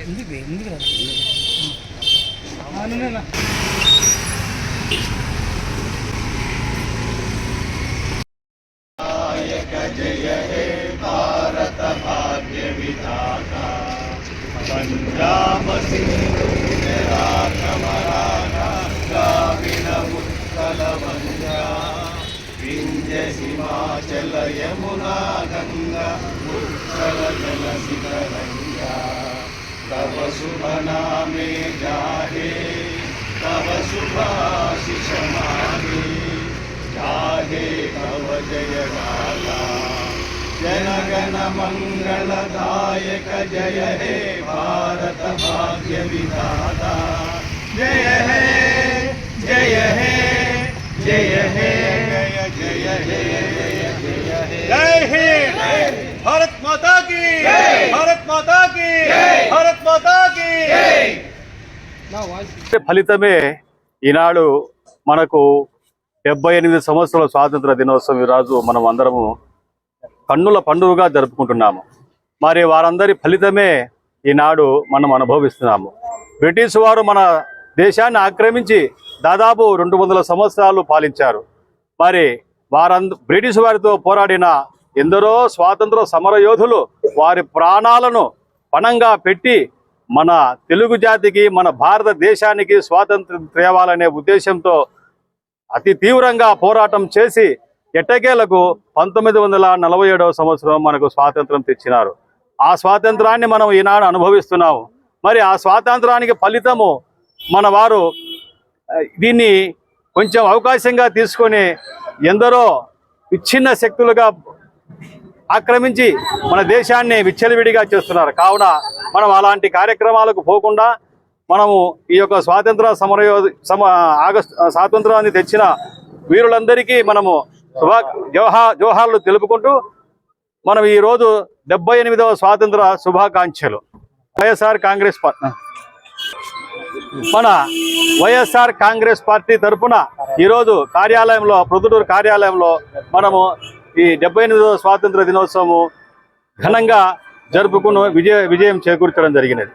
ఎందుకు ఎందుకు జయ హే భారత భాగ్య విధాత పంజాబ సింధు सिमाचल यमुना गंगा उत्सव जल शिखरङ्गा तब शुभ नामे जाहे तव शुभाशिष मागे जाहे तब जय गाला मंगल दायक जय हे भारत भाग्य विधाता जय हे जय हे जय हे। जय जय हे जय हे भारत माता की भारत माता की भारत माता की ఫలితమే ఈనాడు మనకు డెబ్బై ఎనిమిది సంవత్సరాల స్వాతంత్ర దినోత్సవం ఈరోజు మనం అందరము కన్నుల పండుగగా జరుపుకుంటున్నాము మరి వారందరి ఫలితమే ఈనాడు మనం అనుభవిస్తున్నాము బ్రిటిష్ వారు మన దేశాన్ని ఆక్రమించి దాదాపు రెండు వందల సంవత్సరాలు పాలించారు మరి వారంద బ్రిటిష్ వారితో పోరాడిన ఎందరో స్వాతంత్ర సమరయోధులు వారి ప్రాణాలను పణంగా పెట్టి మన తెలుగు జాతికి మన భారతదేశానికి స్వాతంత్రం తేవాలనే ఉద్దేశంతో అతి తీవ్రంగా పోరాటం చేసి ఎట్టకేలకు పంతొమ్మిది వందల నలభై ఏడవ సంవత్సరం మనకు స్వాతంత్రం తెచ్చినారు. ఆ స్వాతంత్రాన్ని మనం ఈనాడు అనుభవిస్తున్నాము. మరి ఆ స్వాతంత్రానికి ఫలితము మన వారు దీన్ని కొంచెం అవకాశంగా తీసుకొని ఎందరో విచ్ఛిన్న శక్తులుగా ఆక్రమించి మన దేశాన్ని విచ్చలవిడిగా చేస్తున్నారు. కావున మనం అలాంటి కార్యక్రమాలకు పోకుండా మనము ఈ యొక్క స్వాతంత్ర సమరయో సమ ఆగస్ట్ స్వాతంత్రాన్ని తెచ్చిన వీరులందరికీ మనము శుభా జోహా జోహార్లు తెలుపుకుంటూ మనం ఈరోజు డెబ్బై ఎనిమిదవ స్వాతంత్ర శుభాకాంక్షలు. YSR Congress party. మన వైఎస్ఆర్ కాంగ్రెస్ పార్టీ తరఫున ఈరోజు కార్యాలయంలో ప్రొద్దుటూరు కార్యాలయంలో మనము ఈ డెబ్బై ఎనిమిదవ స్వాతంత్ర దినోత్సవము ఘనంగా జరుపుకుని విజయ విజయం చేకూర్చడం జరిగినది.